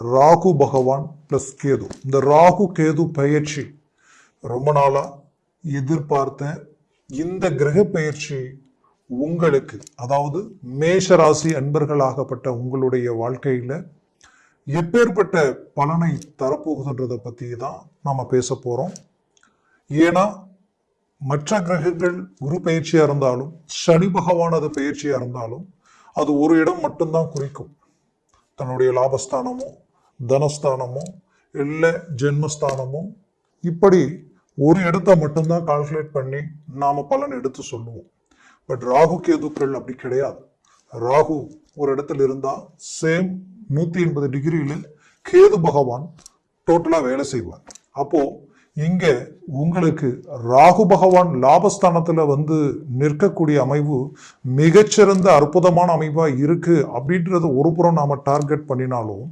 ராகு பகவான் பிளஸ் கேது. இந்த ராகு கேது பயிற்சி ரொம்ப நாளாக எதிர்பார்த்த இந்த கிரக பயிற்சி உங்களுக்கு அதாவது மேஷ ராசி அன்பர்களாகப்பட்ட உங்களுடைய வாழ்க்கையில் எப்பேற்பட்ட பலனை தரப்போகுதுன்றதை பற்றி தான் நாம் பேச போகிறோம் ஏன்னா மற்ற கிரகங்கள் குரு பயிற்சியாக இருந்தாலும் சனி பகவானது பயிற்சியாக இருந்தாலும் அது ஒரு இடம் மட்டும்தான் குறிக்கும். தன்னுடைய லாபஸ்தானமோ தனஸ்தானமோ இல்லை ஜென்மஸ்தானமோ இப்படி ஒரு இடத்த மட்டும்தான் கால்குலேட் பண்ணி நாம் பலன் எடுத்து சொல்லுவோம். பட் ராகு கேதுக்கள் அப்படி கிடையாது. ராகு ஒரு இடத்துல இருந்தால் சேம் நூற்றி எண்பது டிகிரியில் கேது பகவான் டோட்டலாக வேலை செய்வார். அப்போது இங்கே உங்களுக்கு ராகு பகவான் லாபஸ்தானத்தில் வந்து நிற்கக்கூடிய அமைவு மிகச்சிறந்த அற்புதமான அமைவாக இருக்கு அப்படின்றது ஒரு புறம் நாம் டார்கெட் பண்ணினாலும்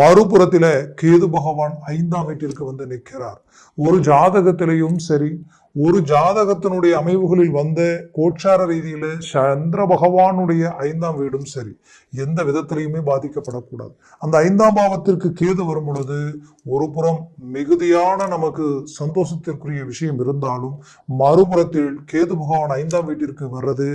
மறுபுறத்தில் கேது பகவான் ஐந்தாம் வீட்டிற்கு வந்து நிற்கிறார். ஒரு ஜாதகத்திலையும் சரி ஒரு ஜாதகத்தினுடைய அமைவுகளில் வந்த கோட்சார ரீதியில சந்திர பகவானுடைய ஐந்தாம் வீடும் சரி. எந்த விதத்திலையுமே பாதிக்கப்படக்கூடாது. அந்த ஐந்தாம் பாவத்திற்கு கேது வரும் பொழுது ஒரு புறம் மிகுதியான நமக்கு சந்தோஷத்திற்குரிய விஷயம் இருந்தாலும் மறுபுறத்தில் கேது பகவான் ஐந்தாம் வீட்டிற்கு வர்றது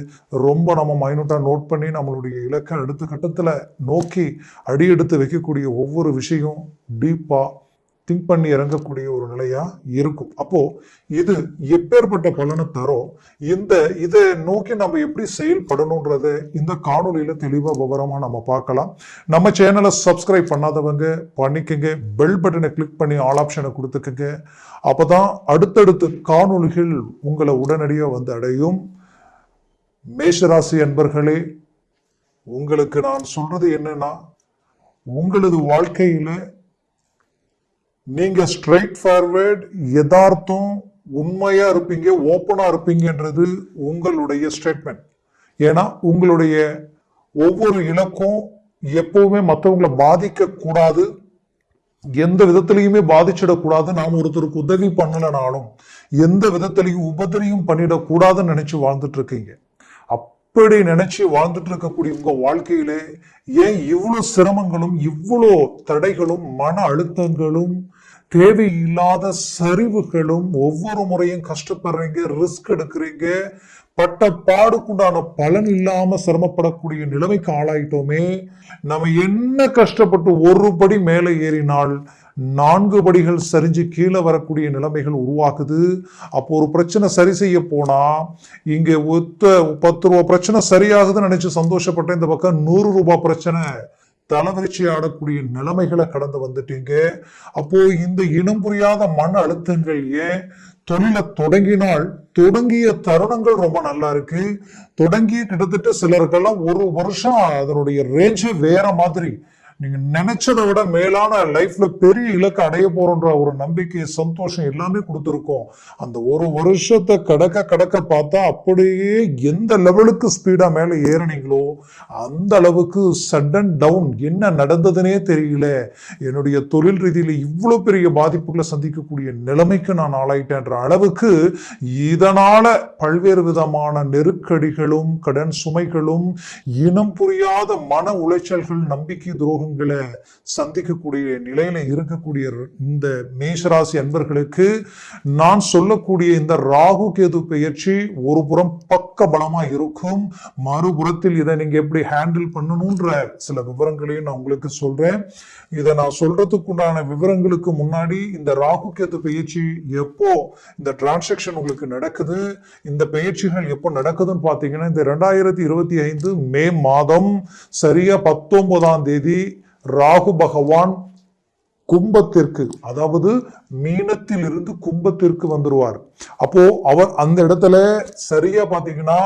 ரொம்ப நம்ம மைனூட்டா நோட் பண்ணி நம்மளுடைய இலக்கை அடுத்த கட்டத்துல நோக்கி அடி எடுத்து வைக்கக்கூடிய ஒவ்வொரு விஷயம் டீப்பா திங்க் பண்ணி இறங்கக்கூடிய ஒரு நிலையா இருக்கும். அப்போ இது எப்பேற்பட்ட பலனை தரும் இந்த இதை நோக்கி நம்ம எப்படி செயல்படணுன்றத இந்த காணொலியில தெளிவா விவரமா நம்ம பார்க்கலாம். நம்ம சேனலை சப்ஸ்கிரைப் பண்ணாதவங்க பண்ணிக்கங்க. பெல் பட்டனை கிளிக் பண்ணி ஆல் ஆப்ஷனை கொடுத்துக்கங்க. அப்பதான் அடுத்தடுத்து காணொளிகள் உங்களை உடனடியாக வந்து அடையும். மேஷராசி அன்பர்களே உங்களுக்கு நான் சொல்றது என்னன்னா உங்களது வாழ்க்கையில நீங்க ஸ்ட்ரைட் ஃபார்வேர்ட் யதார்த்தம் உண்மையா இருப்பீங்க ஓப்பனா இருப்பீங்கன்றது உங்களுடைய ஸ்டேட்மெண்ட் ஏன்னா உங்களுடைய ஒவ்வொரு இலக்கும் எப்பவுமே மற்றவங்களை பாதிக்க கூடாது எந்த விதத்திலையுமே பாதிச்சிடக்கூடாது. நாம் ஒருத்தருக்கு உதவி பண்ணலனாலும் எந்த விதத்திலையும் உபதிரியும் பண்ணிடக்கூடாதுன்னு நினைச்சு வாழ்ந்துட்டு இருக்கீங்க அப்படி நினைச்சு வாழ்ந்துட்டு இருக்கக்கூடிய உங்க வாழ்க்கையிலே ஏன் இவ்வளோ சிரமங்களும் இவ்வளோ தடைகளும் மன அழுத்தங்களும் தேவையில்லாத சரிவுகளும் ஒவ்வொரு முறையும் கஷ்டப்படுறீங்க ரிஸ்க் எடுக்கிறீங்க. பட்ட பாடுக்குண்டான பலன் இல்லாம சிரமப்படக்கூடிய நிலைமைக்கு ஆளாயிட்டோமே. நம்ம என்ன கஷ்டப்பட்டு ஒரு படி மேலே ஏறினால் நான்கு படிகள் சரிஞ்சு கீழே வரக்கூடிய நிலைமைகள் உருவாக்குது அப்போ ஒரு பிரச்சனை சரி செய்ய போனா இங்க ஒத்த பத்து ரூபா பிரச்சனை சரியாகுதுன்னு நினைச்சு சந்தோஷப்பட்ட இந்த பக்கம் நூறு ரூபாய் பிரச்சனை. தலைவரிச்சி ஆடக்கூடிய நிலைமைகளை கடந்து வந்துட்டீங்க. அப்போ இந்த இனம் புரியாத மன அழுத்தங்கள் ஏன்? தொழிலை தொடங்கினால் தொடங்கிய தருணங்கள் ரொம்ப நல்லா இருக்கு. தொடங்கிய கிட்டத்தட்ட சிலருக்கெல்லாம் ஒரு வருஷம் அதனுடைய ரேஞ்சே வேற மாதிரி. நீங்க நினைச்சதை விட மேலான லைஃப்ல பெரிய இலக்கு அடைய போறோன்ற ஒரு நம்பிக்கை சந்தோஷம் எல்லாமே கொடுத்துருக்கோம். அந்த ஒரு வருஷத்தை கடக்க கடக்க பார்த்தா அப்படியே எந்த லெவலுக்கு ஸ்பீடா மேல ஏறினீங்களோ அந்த அளவுக்கு சடன் டவுன் என்ன நடந்ததுன்னே தெரியல. என்னுடைய தொழில் ரீதியில இவ்வளவு பெரிய பாதிப்புகளை சந்திக்கக்கூடிய நிலைமைக்கு நான் ஆளாயிட்டேன்ற அளவுக்கு இதனால பல்வேறு விதமான நெருக்கடிகளும் கடன் சுமைகளும் இனம் புரியாத மன உளைச்சல்கள் நம்பிக்கை துரோகம் உங்களை சந்திக்கக்கூடிய நிலையில இருக்கக்கூடிய இந்த மேஷராசி அன்பர்களுக்கு நான் சொல்லக்கூடிய இந்த ராகு கேது பெயர்ச்சி ஒரு புறம் பக்க பலமா இருக்கும். மறுபுறத்தில் இதை நீங்க எப்படி ஹேண்டில் பண்ணணும்ன்ற சில விவரங்களையும் நான் உங்களுக்கு சொல்றேன். இதை நான் சொல்றதுக்குண்டான விவரங்களுக்கு முன்னாடி இந்த ராகு கேது பயிற்சி எப்போ இந்த டிரான்சாக்ஷன் உங்களுக்கு நடக்குது இந்த பயிற்சிகள் எப்போ நடக்குதுன்னு பார்த்தீங்கன்னா இந்த ரெண்டாயிரத்தி இருபத்தி ஐந்து மே மாதம் சரியா பத்தொன்பதாம் தேதி ராகு பகவான் கும்பத்திற்கு அதாவது மீனத்தில் இருந்து கும்பத்திற்கு வந்துருவார். அப்போ அவர் அந்த இடத்துல சரியா பாத்தீங்கன்னா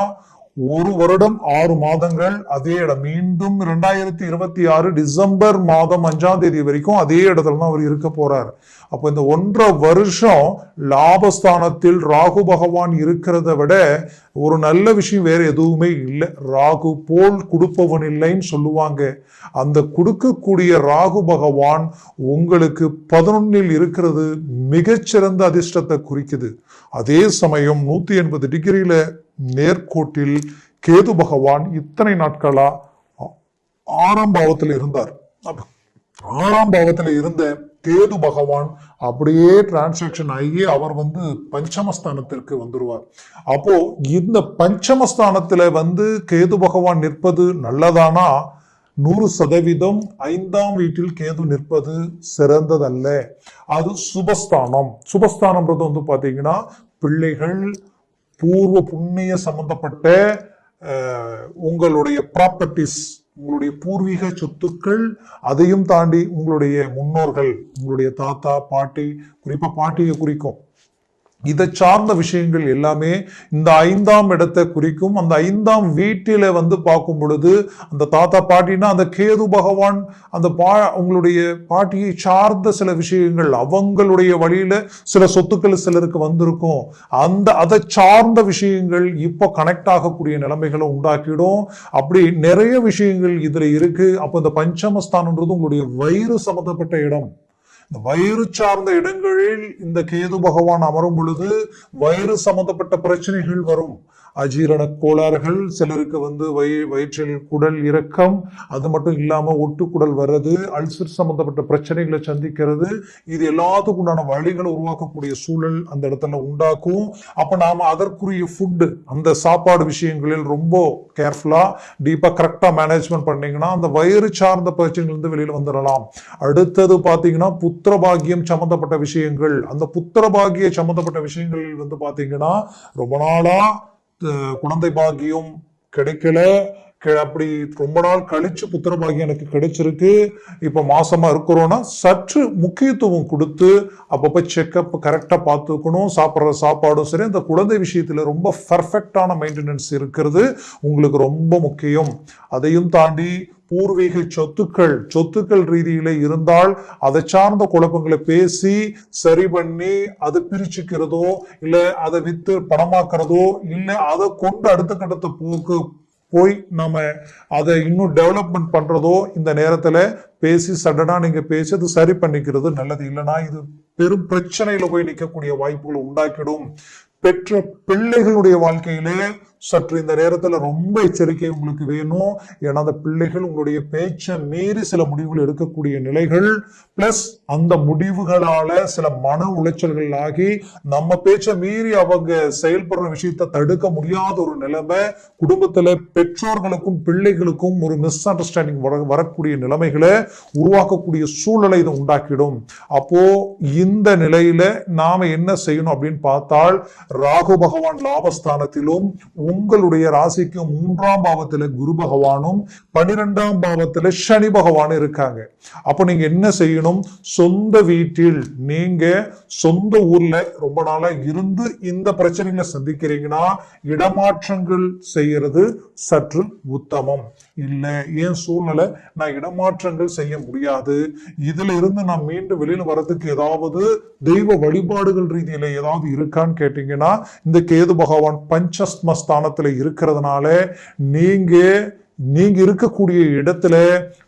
ஒரு வருடம் ஆறு மாதங்கள் அதே இடம். மீண்டும் ரெண்டாயிரத்தி இருபத்தி ஆறு டிசம்பர் மாதம் அஞ்சாம் தேதி வரைக்கும் அதே இடத்துல தான் அவர் இருக்க போறார். அப்போ இந்த ஒன்றரை வருஷம் லாபஸ்தானத்தில் ராகு பகவான் இருக்கிறத விட ஒரு நல்ல விஷயம் வேற எதுவுமே இல்லை. ராகு போல் கொடுப்பவன் இல்லைன்னு சொல்லுவாங்க. அந்த கொடுக்கக்கூடிய ராகு பகவான் உங்களுக்கு பதினொன்னில் இருக்கிறது மிகச்சிறந்த அதிர்ஷ்டத்தை குறிக்குது. அதே சமயம் நூற்றி எண்பது டிகிரியில் நேர்கோட்டில் கேது பகவான் இத்தனை நாட்களா ஆறாம் பாவத்தில் இருந்தார். ஆறாம் பாவத்தில் இருந்த கேது பகவான் அப்படியே டிரான்சாக்ஷன் ஆகி அவர் வந்து பஞ்சமஸ்தானத்திற்கு வந்துடுவார் அப்போ இந்த பஞ்சமஸ்தானத்துல வந்து கேது பகவான் நிற்பது நல்லதானா? நூறு சதவீதம் ஐந்தாம் வீட்டில் கேது நிற்பது சிறந்ததல்ல. அது சுபஸ்தானம். சுபஸ்தானம்ன்றது வந்து பார்த்தீங்கன்னா பிள்ளைகள் பூர்வ புண்ணிய சம்பந்தப்பட்ட உங்களுடைய ப்ராப்பர்ட்டிஸ் உங்களுடைய பூர்வீக சொத்துக்கள் அதையும் தாண்டி உங்களுடைய முன்னோர்கள் உங்களுடைய தாத்தா பாட்டி குறிப்பாக பாட்டியை குறிக்கும். இதை சார்ந்த விஷயங்கள் எல்லாமே இந்த ஐந்தாம் இடத்தை குறிக்கும். அந்த ஐந்தாம் வீட்டில வந்து பார்க்கும் பொழுது அந்த தாத்தா பாட்டினா அந்த கேது பகவான் அந்த பா உங்களுடைய பாட்டியை சார்ந்த சில விஷயங்கள் அவங்களுடைய வழியில சில சொத்துக்கள் சிலருக்கு வந்திருக்கும். அந்த அதை சார்ந்த விஷயங்கள் இப்போ கனெக்ட் ஆகக்கூடிய நிலைமைகளை உண்டாக்கிடும். அப்படி நிறைய விஷயங்கள் இதுல இருக்கு. அப்போ இந்த பஞ்சமஸ்தானம்ன்றது உங்களுடைய வயிறு சம்பந்தப்பட்ட இடம். இந்த வயிறு சார்ந்த இடங்களில் இந்த கேது பகவான் அமரும் பொழுது வயிறு சம்பந்தப்பட்ட பிரச்சனைகள் வரும். அஜீரண கோளாறுகள் சிலருக்கு வந்து வய வயிற்றில் குடல் இறக்கம் அது மட்டும் இல்லாமல் ஒட்டுக்குடல் வர்றது அல்சர் சம்பந்தப்பட்ட பிரச்சனைகளை சந்திக்கிறது. இது எல்லாத்துக்கும் உண்டான வழிகளை உருவாக்கக்கூடிய சூழல் அந்த இடத்துல உண்டாக்கும். அப்போ நாம் அதற்குரிய ஃபுட்டு அந்த சாப்பாடு விஷயங்களில் ரொம்ப கேர்ஃபுல்லாக டீப்பாக கரெக்டாக மேனேஜ்மெண்ட் பண்ணிங்கன்னா அந்த வயிறு சார்ந்த பிரச்சனைகள்லேருந்து வெளியில் வந்துடலாம். அடுத்தது பார்த்தீங்கன்னா புத்திரபாகியம் சம்மந்தப்பட்ட விஷயங்கள். அந்த புத்திரபாகிய சம்மந்தப்பட்ட விஷயங்களில் வந்து பார்த்தீங்கன்னா ரொம்ப நாளாக குழந்தை பாக்கியம் கிடைக்கல. அப்படி ரொம்ப நாள் கழிச்சு புத்திர பாக்கியம் எனக்கு கிடைச்சிருக்கு. இப்ப மாசமா இருக்கிறோன்னா சற்று முக்கியத்துவம் கொடுத்து அப்பப்ப செக்கப் கரெக்டா பார்த்துக்கணும். சாப்பிட்ற சாப்பாடும் சரி அந்த குழந்தை விஷயத்துல ரொம்ப பர்ஃபெக்டான மெயின்டெனன்ஸ் இருக்கிறது. உங்களுக்கு ரொம்ப முக்கியம். அதையும் தாண்டி பூர்வீக சொத்துக்கள் சொத்துக்கள் ரீதியில இருந்தால் அதை சார்ந்த குழப்பங்களை பேசி சரி பண்ணி அதை பிரிச்சுக்கிறதோ இல்ல அதை வித்து பணமாக்குறதோ இல்ல அதை கொண்டு அடுத்த கட்டத்தை போக்கு போய் நம்ம அதை இன்னும் டெவலப்மெண்ட் பண்றதோ இந்த நேரத்துல பேசி சடனா நீங்க பேசி அது சரி பண்ணிக்கிறது நல்லது. இல்லைன்னா இது பெரும் பிரச்சனையில போய் நிற்கக்கூடிய வாய்ப்புகளை உண்டாக்கிடும். பெற்ற பிள்ளைகளுடைய வாழ்க்கையிலே சற்று இந்த நேரத்துல ரொம்ப எச்சரிக்கை உங்களுக்கு வேணும். ஏன்னா அந்த பிள்ளைகள் உங்களுடைய பேச்சை மீறி சில முடிவுகள் எடுக்கக்கூடிய நிலைகள். பிளஸ் அந்த முடிவுகளால சில மன உளைச்சல்கள் ஆகி நம்ம பேச்சை மீறி அவங்க செயல்படுற விஷயத்த தடுக்க முடியாத ஒரு நிலைமை குடும்பத்துல பெற்றோர்களுக்கும் பிள்ளைகளுக்கும் ஒரு மிஸ் அண்டர்ஸ்டாண்டிங் வரக்கூடிய நிலைமைகளை உருவாக்கக்கூடிய சூழலை இது உண்டாக்கிடும். அப்போ இந்த நிலையில நாம என்ன செய்யணும் அப்படின்னு பார்த்தால் ராகு பகவான் லாபஸ்தானத்திலும் உங்களுடைய ராசிக்கு மூன்றாம் பாவத்துல குரு பகவானும் பனிரெண்டாம் பாவத்துல சனி பகவானும் இருக்காங்க. அப்போ நீங்க என்ன செய்யணும்? சொந்த வீட்டில் நீங்க சொந்த ஊர்ல ரொம்ப நாளா இருந்து இந்த பிரச்சனைகளை சந்திக்கிறீங்கன்னா இடமாற்றங்கள் செய்யறது சற்று உத்தமம். இல்ல ஏன் சூழ்நிலை? நான் இடமாற்றங்கள் செய்ய முடியாது. இதுல இருந்து நான் மீண்டும் வெளியில வர்றதுக்கு ஏதாவது தெய்வ வழிபாடுகள் ரீதியில ஏதாவது இருக்கான்னு கேட்டீங்கன்னா இந்த கேது பகவான் பஞ்சஸ்மஸ்தானத்துல இருக்கிறதுனால நீங்க நீங்க இருக்கக்கூடிய இடத்துல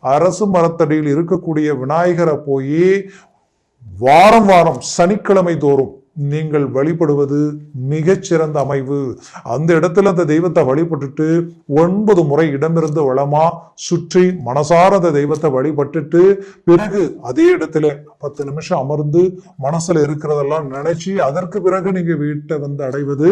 அரசு மரத்தடியில் இருக்கக்கூடிய விநாயகரை போய் வாரம் வாரம் சனிக்கிழமை தோறும் நீங்கள் வழிபடுவது மிகச்சிறந்த அமைவு. அந்த இடத்துல அந்த தெய்வத்தை வழிபட்டுட்டு ஒன்பது முறை இடமிருந்து வளமா சுற்றி மனசார அந்த தெய்வத்தை வழிபட்டுட்டு பிறகு அதே இடத்துல பத்து நிமிஷம் அமர்ந்து மனசுல இருக்கிறதெல்லாம் நினைச்சு அதற்கு பிறகு நீங்க வீட்டை வந்து அடைவது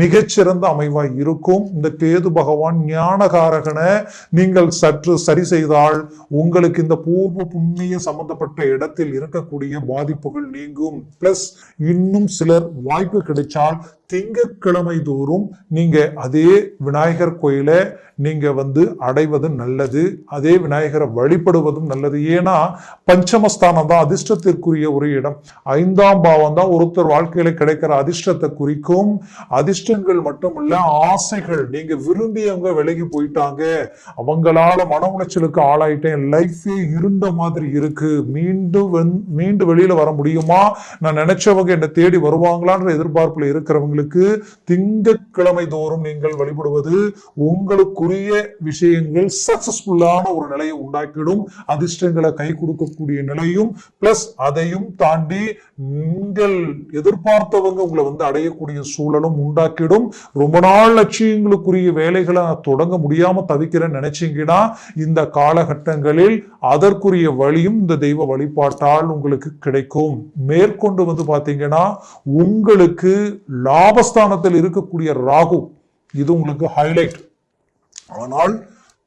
மிகச்சிறந்த அமைவா இருக்கும். இந்த கேது பகவான் ஞானகாரகனை நீங்கள் சற்று சரி செய்தால் உங்களுக்கு இந்த பூர்வ புண்ணிய சம்பந்தப்பட்ட இடத்தில் இருக்கக்கூடிய பாதிப்புகள் நீங்கும். பிளஸ் இன்னும் சிலர் வாய்ப்பு கிடைச்சால் திங்கட்கிழமை தோறும் நீங்கள் அதே விநாயகர் கோயிலை நீங்கள் வந்து அடைவது நல்லது அதே விநாயகரை வழிபடுவதும் நல்லது. ஏன்னா பஞ்சமஸ்தானம் தான் அதிர்ஷ்டத்திற்குரிய ஒரு இடம். ஐந்தாம் பாவம் தான் ஒருத்தர் வாழ்க்கையில கிடைக்கிற அதிர்ஷ்டத்தை குறிக்கும். அதிர்ஷ்டங்கள் மட்டுமல்ல ஆசைகள். நீங்க விரும்பியவங்க விலகி போயிட்டாங்க. அவங்களால மன உளைச்சலுக்கு ஆளாயிட்டேன். லைஃபே இருந்த மாதிரி இருக்கு. மீண்டும் வந் மீண்டும் வெளியில வர முடியுமா? நான் நினைச்சவங்க என்னை தேடி வருவாங்களான்ற எதிர்பார்ப்புல இருக்கிறவங்களுக்கு நபர்களுக்கு திங்கட்கிழமை தோறும் நீங்கள் வழிபடுவது உங்களுக்குரிய விஷயங்கள் சக்சஸ்ஃபுல்லான ஒரு நிலையை உண்டாக்கிடும். அதிர்ஷ்டங்களை கை கொடுக்கக்கூடிய நிலையும் பிளஸ் அதையும் தாண்டி நீங்கள் எதிர்பார்த்தவங்க உங்களை வந்து அடையக்கூடிய சூழலும் உண்டாக்கிடும். ரொம்ப நாள் லட்சியங்களுக்குரிய வேலைகளை நான் தொடங்க முடியாம தவிக்கிறேன்னு நினைச்சீங்கன்னா இந்த காலகட்டங்களில் அதற்குரிய வழியும் இந்த தெய்வ வழிபாட்டால் உங்களுக்கு கிடைக்கும். மேற்கொண்டு வந்து பாத்தீங்கன்னா உங்களுக்கு லாப லாபஸ்தானத்தில் இருக்கக்கூடிய ராகு இது உங்களுக்கு ஹைலைட் ஆனால்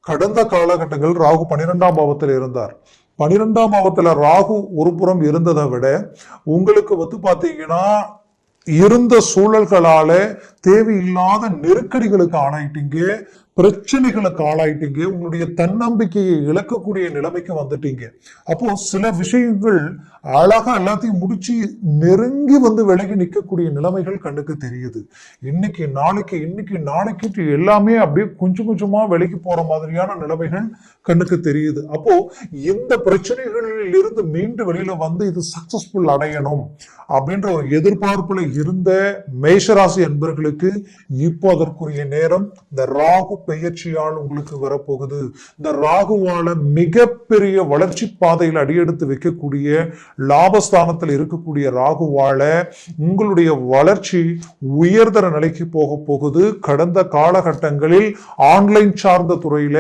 கடந்த காலகட்டங்கள் ராகு பன்னிரெண்டாம் பாவத்தில் இருந்தார். பன்னிரெண்டாம் பாவத்தில் ராகு ஒரு புறம் இருந்ததை விட உங்களுக்கு வந்து பார்த்தீங்கன்னா இருந்த சூழல்களால தேவையில்லாத நெருக்கடிகளுக்கு ஆளாயிட்டீங்க பிரச்சனைகளுக்கு ஆளாயிட்டீங்க உங்களுடைய தன்னம்பிக்கையை இழக்கக்கூடிய நிலைமைக்கு வந்துட்டீங்க. அப்போ சில விஷயங்கள் அழகா எல்லாத்தையும் முடிச்சு நெருங்கி வந்து விலகி நிற்கக்கூடிய நிலைமைகள் கண்ணுக்கு தெரியுது. இன்னைக்கு நாளைக்கு இன்னைக்கு நாளைக்கு எல்லாமே அப்படியே கொஞ்சம் கொஞ்சமா விலகி போற மாதிரியான நிலைமைகள் கண்ணுக்கு தெரியுது. அப்போ இந்த பிரச்சனைகளில் இருந்து மீண்டு வெளியில வந்து இது சக்சஸ்ஃபுல் அடையணும் அப்படின்ற ஒரு எதிர்பார்ப்புல இருந்த மேஷராசி என்பர்களுக்கு இப்போ அதற்குரிய நேரம் இந்த ராகு பெயர்ச்சியால் உங்களுக்கு வரப்போகுது. இந்த ராகுவால மிகப்பெரிய வளர்ச்சி பாதையில் அடியெடுத்து வைக்கக்கூடிய லாபஸ்தானத்தில் இருக்கக்கூடிய ராகுவால உங்களுடைய வளர்ச்சி உயர்தர நிலைக்கு போக போகுது. கடந்த காலகட்டங்களில் ஆன்லைன் சார்ந்த துறையில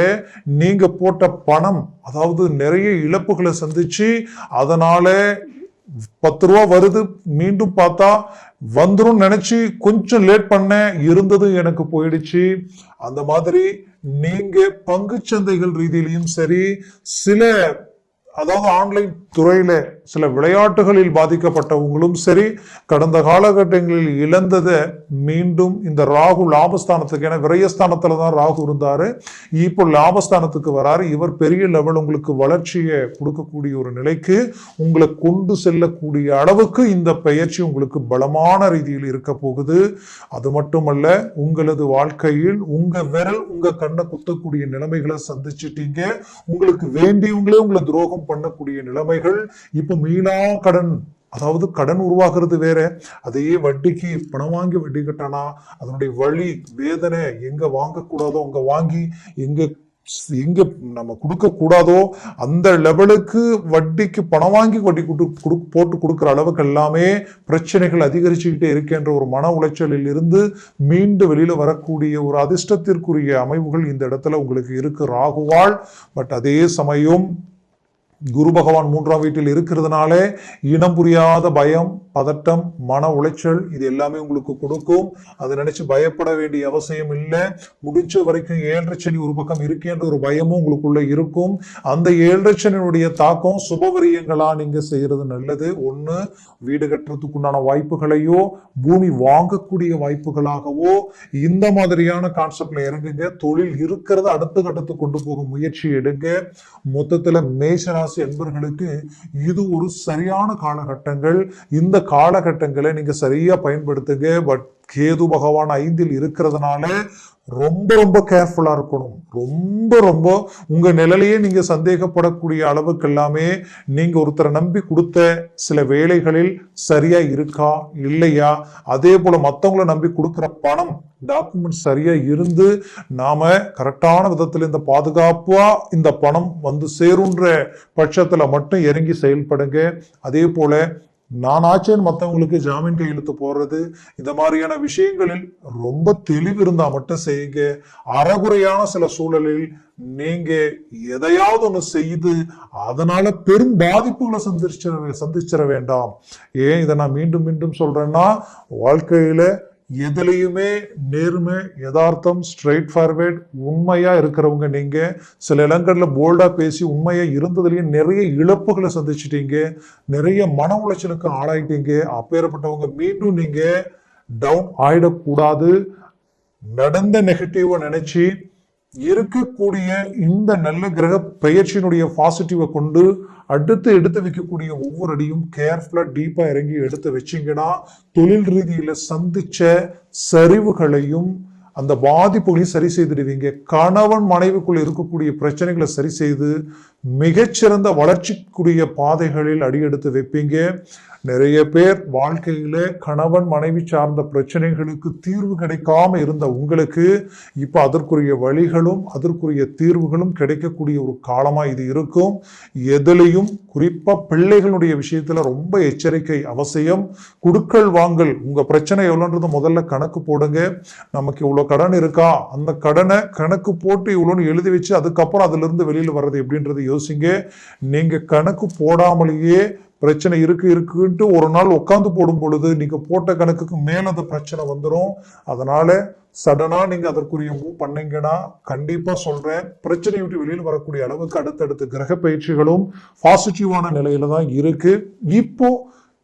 நீங்க போட்ட பணம் அதாவது நிறைய இழப்புகளை சந்திச்சு அதனால பத்து ரூபா வருது மீண்டும் பார்த்தா வந்துடும் நினைச்சு கொஞ்சம் லேட் பண்ண இருந்தது எனக்கு போயிடுச்சு. அந்த மாதிரி நீங்க பங்குச் சந்தைகள் ரீதியிலையும் சரி சில அதாவது ஆன்லைன் துறையில சில விளையாட்டுகளில் பாதிக்கப்பட்டவங்களும் சரி கடந்த காலகட்டங்களில் இழந்ததை மீண்டும் இந்த ராகு லாபஸ்தானத்துக்கு ஏன்னா விரயஸ்தானத்தில் தான் ராகு இருந்தார். இப்போ லாபஸ்தானத்துக்கு வராரு. இவர் பெரிய லெவல் உங்களுக்கு வளர்ச்சியை கொடுக்கக்கூடிய ஒரு நிலைக்கு உங்களை கொண்டு செல்லக்கூடிய அளவுக்கு இந்த பயிற்சி உங்களுக்கு பலமான ரீதியில் இருக்க போகுது. அது மட்டுமல்ல உங்களது வாழ்க்கையில் உங்க விரல் உங்க கண்ணை குத்தக்கூடிய நிலைமைகளை சந்திச்சிட்டீங்க. உங்களுக்கு வேண்டியவங்களே உங்களை துரோகம் பண்ணக்கூடிய நிலைமைகள் இப்போ மீனா கடன் அதாவது கடன் உருவாகிறது வேற. அதையே வட்டிக்கு பணம் வாங்கி வட்டி கட்டானா அதனுடைய வழி வேதனை எங்க வாங்கக்கூடாதோ அங்க வாங்கி எங்க எங்க நம்ம கொடுக்க கூடாதோ அந்த லெவலுக்கு வட்டிக்கு பணம் வாங்கி வட்டி கொடு கொடு- போட்டு கொடுக்குற அளவுக்கு எல்லாமே பிரச்சனைகள் அதிகரிச்சுக்கிட்டே இருக்கின்ற ஒரு மன உளைச்சலில் இருந்து மீண்டு வெளியில வரக்கூடிய ஒரு அதிர்ஷ்டத்திற்குரிய அமைவுகள் இந்த இடத்துல உங்களுக்கு இருக்கு. ராகுவாள் பட் அதே சமயம் குரு பகவான் மூன்றாம் வீட்டில் இருக்கிறதுனாலே இனம் புரியாத பயம் பதட்டம் மன உளைச்சல் இது எல்லாமே உங்களுக்கு கொடுக்கும். அதை நினைச்சு பயப்பட வேண்டிய அவசியம் இல்லை. முடிஞ்ச வரைக்கும் ஏழரை சனி ஒரு பக்கம் இருக்கேன்ற ஒரு பயமும் உங்களுக்குள்ள இருக்கும். அந்த ஏழரை சனியினுடைய தாக்கம் சுபவரியங்களா நீங்க செய்யறது நல்லது. ஒன்று வீடு கட்டுறதுக்குண்டான வாய்ப்புகளையோ பூமி வாங்கக்கூடிய வாய்ப்புகளாகவோ இந்த மாதிரியான கான்செப்ட்ல இறங்குங்க. தொழில் இருக்கிறத அடுத்த கட்டத்துக்கு கொண்டு போக முயற்சி எடுங்க. மொத்தத்துல ராசி அன்பர்களுக்கு இது ஒரு சரியான காலகட்டங்கள். இந்த காலகட்டங்களை நீங்க சரியா பயன்படுத்துங்க. பட் கேது பகவான் ஐந்தில் இருக்கிறதுனால ரொம்ப ரொம்ப கேர்ஃபுல்லாக இருக்கணும். ரொம்ப ரொம்ப உங்கள் நிலையிலேயே நீங்கள் சந்தேகப்படக்கூடிய அளவுக்கு எல்லாமே நீங்கள் ஒருத்தரை நம்பி கொடுத்த சில வேலைகளில் சரியாக இருக்கா இல்லையா? அதே போல் மற்றவங்கள நம்பி கொடுக்குற பணம் டாக்குமெண்ட் சரியாக இருந்து நாம் கரெக்டான விதத்தில் இந்த பாதுகாப்பாக இந்த பணம் வந்து சேருன்ற பட்சத்தில் மட்டும் இறங்கி செயல்படுங்க. அதே போல் நான் ஆச்சேன் மற்றவங்களுக்கு ஜாமீன் கையெழுத்து போடுறது. இந்த மாதிரியான விஷயங்களில் ரொம்ப தெளிவு இருந்தால் மட்டும் செய்யுங்க. அறகுறையான சில சூழலில் நீங்க எதையாவது ஒன்று செய்து அதனால பெரும் பாதிப்புகளை சந்திச்சிட சந்திச்சிட வேண்டாம். ஏன் இதை நான் மீண்டும் மீண்டும் சொல்றேன்னா வாழ்க்கையில எதுலேயுமே நேர்மை யதார்த்தம் ஸ்ட்ரைட் ஃபார்வேர்ட் உண்மையாக இருக்கிறவங்க நீங்கள் சில இடங்களில் போல்டாக பேசி உண்மையாக இருந்ததுலேயும் நிறைய இழப்புகளை சந்திச்சிட்டீங்க. நிறைய மன உளைச்சலுக்கு ஆளாயிட்டீங்க. அப்பேற்பட்டவங்க மீண்டும் நீங்கள் டவுன் ஆயிடக்கூடாது. நடந்த நெகட்டிவை நினச்சி இருக்கக்கூடிய இந்த நல்ல கிரக பெயர்ச்சியினுடைய பாசிட்டிவை கொண்டு அடுத்து எடுத்து வைக்கக்கூடிய ஒவ்வொரு அடியும் கேர்ஃபுல்லாக டீப்பாக இறங்கி எடுத்து வச்சிங்கன்னா தொழில் ரீதியில் சந்திச்ச சரிவுகளையும் அந்த பாதிப்புகளையும் சரி செய்திடுவீங்க. கணவன் மனைவிக்குள் இருக்கக்கூடிய பிரச்சனைகளை சரி செய்து மிகச்சிறந்த வளர்ச்சிக்குரிய பாதைகளில் அடியெடுத்து வைப்பீங்க. நிறைய பேர் வாழ்க்கையில கணவன் மனைவி சார்ந்த பிரச்சனைகளுக்கு தீர்வு கிடைக்காம இருந்த உங்களுக்கு இப்போ அதற்குரிய வழிகளும் அதற்குரிய தீர்வுகளும் கிடைக்கக்கூடிய ஒரு காலமாக இது இருக்கும். எதுலையும் குறிப்பாக பிள்ளைகளுடைய விஷயத்தில் ரொம்ப எச்சரிக்கை அவசியம். குடுக்கல் வாங்கல் உங்கள் பிரச்சனை எவ்வளோன்றது முதல்ல கணக்கு போடுங்க. நமக்கு இவ்வளோ கடன் இருக்கா? அந்த கடனை கணக்கு போட்டு இவ்வளோன்னு எழுதி வச்சு அதுக்கப்புறம் அதுலேருந்து வெளியில் வர்றது எப்படின்றது யோசிங்க. நீங்கள் கணக்கு போடாமலேயே பிரச்சனை இருக்கு இருக்குன்ட்டு ஒரு நாள் உட்காந்து போடும் பொழுது நீங்க போட்ட கணக்குக்கு மேல அந்த பிரச்சனை வந்துடும் அதனால சடனா நீங்க அதற்குரிய மூவ் பண்ணீங்கன்னா கண்டிப்பா சொல்றேன். பிரச்சனை விட்டு வெளியில் வரக்கூடிய அளவுக்கு அடுத்தடுத்த கிரக பயிற்சிகளும் பாசிட்டிவான நிலையில தான் இருக்கு. இப்போ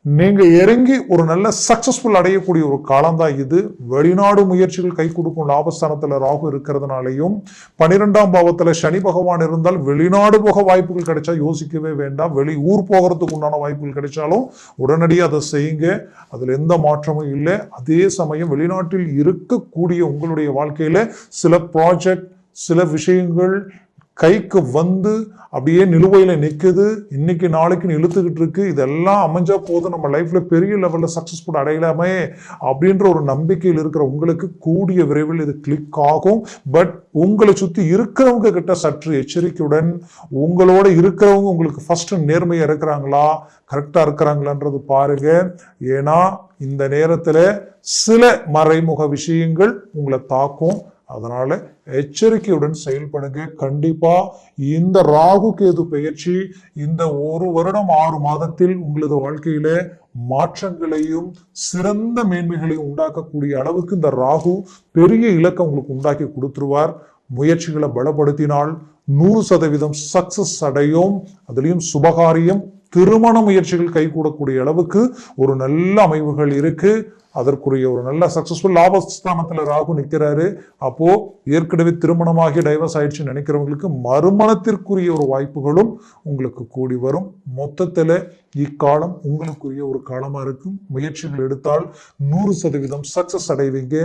நீங்கள் இறங்கி ஒரு நல்ல சக்சஸ்ஃபுல் அடையக்கூடிய ஒரு காலம் தான் இது. வெளிநாடு முயற்சிகள் கை கொடுக்கும் லாபஸ்தானத்தில் ராகு இருக்கிறதுனாலையும் பன்னிரெண்டாம் பாவத்தில் சனி பகவான் இருந்தால் வெளிநாடு போக வாய்ப்புகள் கிடைச்சா யோசிக்கவே வேண்டாம். வெளி ஊர் போகிறதுக்கு உண்டான வாய்ப்புகள் கிடைச்சாலும் உடனடியாக அதை செய்யுங்க. அதில் எந்த மாற்றமும் இல்லை. அதே சமயம் வெளிநாட்டில் இருக்கக்கூடிய உங்களுடைய வாழ்க்கையில் சில ப்ராஜெக்ட் சில விஷயங்கள் கைக்கு வந்து அப்படியே நிலுவையில் நிற்குது இன்னைக்கு நாளைக்குன்னு இழுத்துக்கிட்டு இருக்கு. இதெல்லாம் அமைஞ்சா போதும். நம்ம லைஃப்பில் பெரிய லெவலில் சக்ஸஸ்ஃபுல் அடையலாமே அப்படின்ற ஒரு நம்பிக்கையில் இருக்கிற உங்களுக்கு கூடிய விரைவில் இது கிளிக் ஆகும். பட் உங்களை சுற்றி இருக்கிறவங்க கிட்ட சற்று எச்சரிக்கையுடன் உங்களோட இருக்கிறவங்க உங்களுக்கு ஃபஸ்ட்டு நேர்மையாக இருக்கிறாங்களா? கரெக்டாக இருக்கிறாங்களான்றது பாருங்க. ஏன்னா இந்த நேரத்தில் சில மறைமுக விஷயங்கள் உங்களை தாக்கும். அதனால எச்சரிக்கையுடன் செயல்படுங்க. கண்டிப்பா இந்த ராகு கேது பெயர்ச்சி இந்த ஒரு வருடம் ஆறு மாதத்தில் உங்களது வாழ்க்கையில மாற்றங்களையும் சிறந்த மேன்மைகளையும் உண்டாக்கக்கூடிய அளவுக்கு இந்த ராகு பெரிய இலக்கை உங்களுக்கு உண்டாக்கி கொடுத்துருவார். முயற்சிகளை பலப்படுத்தினால் நூறு சதவீதம் சக்சஸ் அடையும். அதுலேயும் சுபகாரியம் திருமண முயற்சிகள் கைகூடக்கூடிய அளவுக்கு ஒரு நல்ல அமைவுகள் இருக்கு. அதற்குரிய ஒரு நல்ல சக்சஸ்ஃபுல் லாபஸ்தானத்தில் ராகு நிற்கிறாரு அப்போ ஏற்கனவே திருமணமாகி டைவர்ஸ் ஆயிடுச்சுன்னு நினைக்கிறவங்களுக்கு மறுமணத்திற்குரிய ஒரு வாய்ப்புகளும் உங்களுக்கு கூடி வரும். மொத்தத்தில் இக்காலம் உங்களுக்குரிய ஒரு காலமாக இருக்கும். முயற்சிகள் எடுத்தால் நூறு சதவீதம் சக்சஸ் அடைவீங்க.